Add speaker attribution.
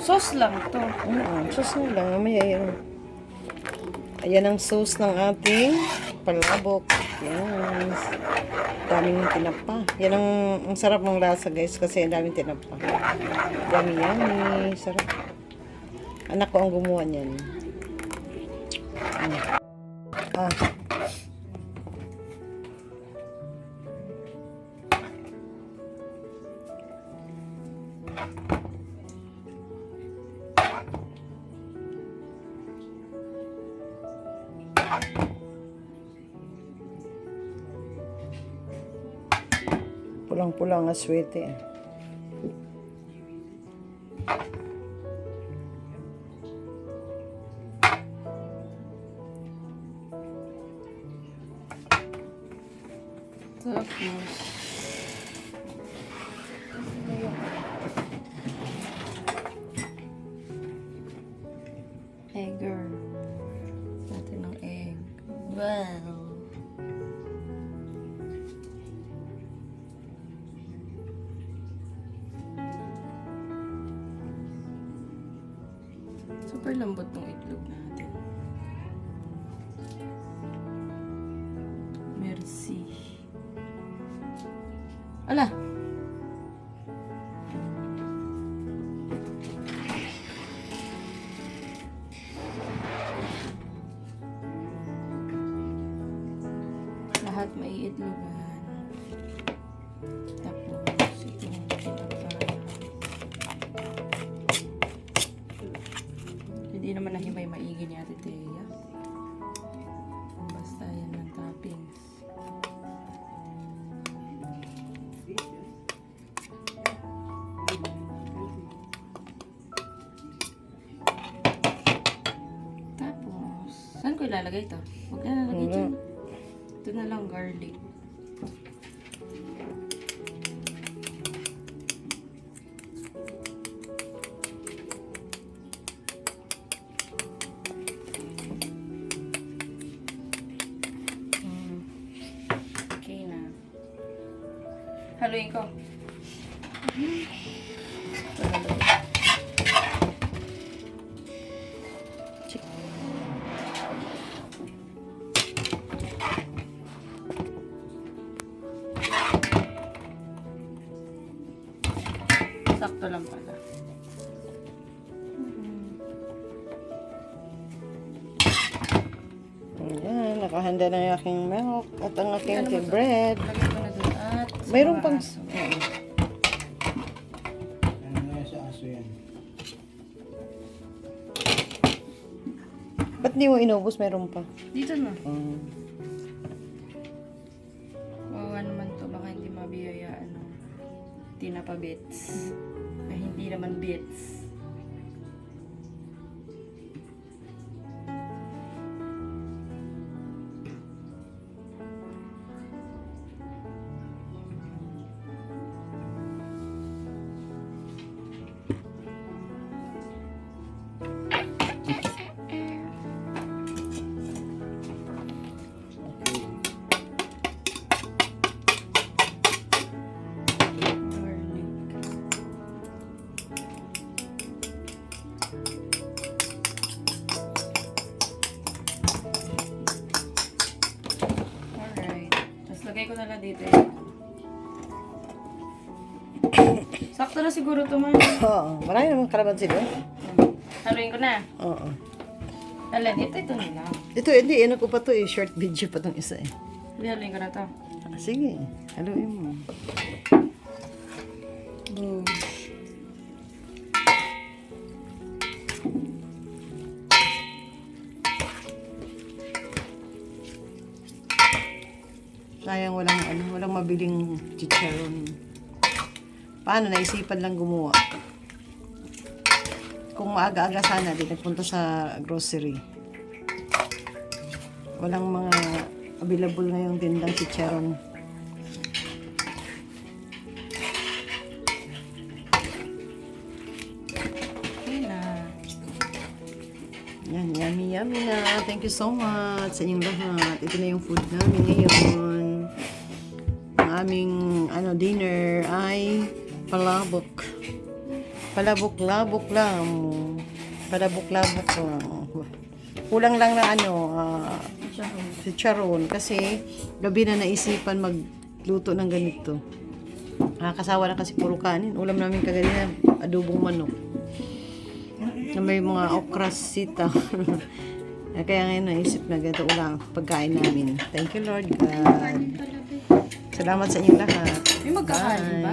Speaker 1: Sauce lang to.
Speaker 2: Oo, sauce na lang. Mamaya yun. Ayan ang sauce ng ating palabok. Yan. Daming tinapa. Yan ang, ang sarap ng lasa guys kasi ang daming tinapa. Yummy, yummy. Sarap. Anak ko ang gumawa niyan. Mm. Ah. Pulang-pulang ang swerte.
Speaker 1: Tapos, Wow. Super lambot ng itlog natin. Merci. Ala! Lahat may itlogan. Tapos, itong. Hindi naman nahimay maigi ni Ate Thea. Basta yan ng toppings. Tapos, saan ko ilalagay ito? Huwag na lalagay dyan. Ito na lang garlic. Mm. Okay na. Haluin ko. Ito Sakto lang pala.
Speaker 2: Ayan, nakahanda na yung aking milk at ang aking
Speaker 1: Ano
Speaker 2: tea
Speaker 1: to?
Speaker 2: bread.
Speaker 1: Lagay ko na doon at
Speaker 2: Mayroon pang...
Speaker 3: Ano na sa aso yan?
Speaker 2: Ba't di mo inubos? Meron pa.
Speaker 1: Dito na.
Speaker 2: Um,
Speaker 1: Wawa naman to. Baka hindi mabiyayaan ng tinapa bits. Hindi naman bits. Tapos lagay ko na lang dito yun. Sakto na siguro ito man.
Speaker 2: Oo, marami namang kalamansi doon.
Speaker 1: Haluin ko na.
Speaker 2: Oo.
Speaker 1: Hala, dito ito nila.
Speaker 2: Ito, hindi, ano ko pa to eh, short video pa tong isa eh.
Speaker 1: Haluin ko na to.
Speaker 2: Ah, Sige, haluin mo. Sayang walang, ano, walang mabiling chicharon. Paano, naisipan lang gumawa. Kung maaga-aga sana, di nagpunta sa grocery. Walang mga available ngayong tindang chicharon. Yan, yummy, yummy na. Thank you so much sa inyong lahat. Ito na yung food namin ngayon. Aming ano, dinner ay palabok. Palabok-labok lang. Palabok-labok lang. Kulang lang na ano, ah, si Charon. Kasi gabi na naisipan magluto ng ganito. Nakakasawa na kasi puro kanin. Ulam namin kaganina, adobong manok. Na may mga okras sita. Kaya ngayon naisip na ganito ulang pagkain namin. Thank you Lord God. Salamat sa inyong lahat.
Speaker 1: May magkakain ba?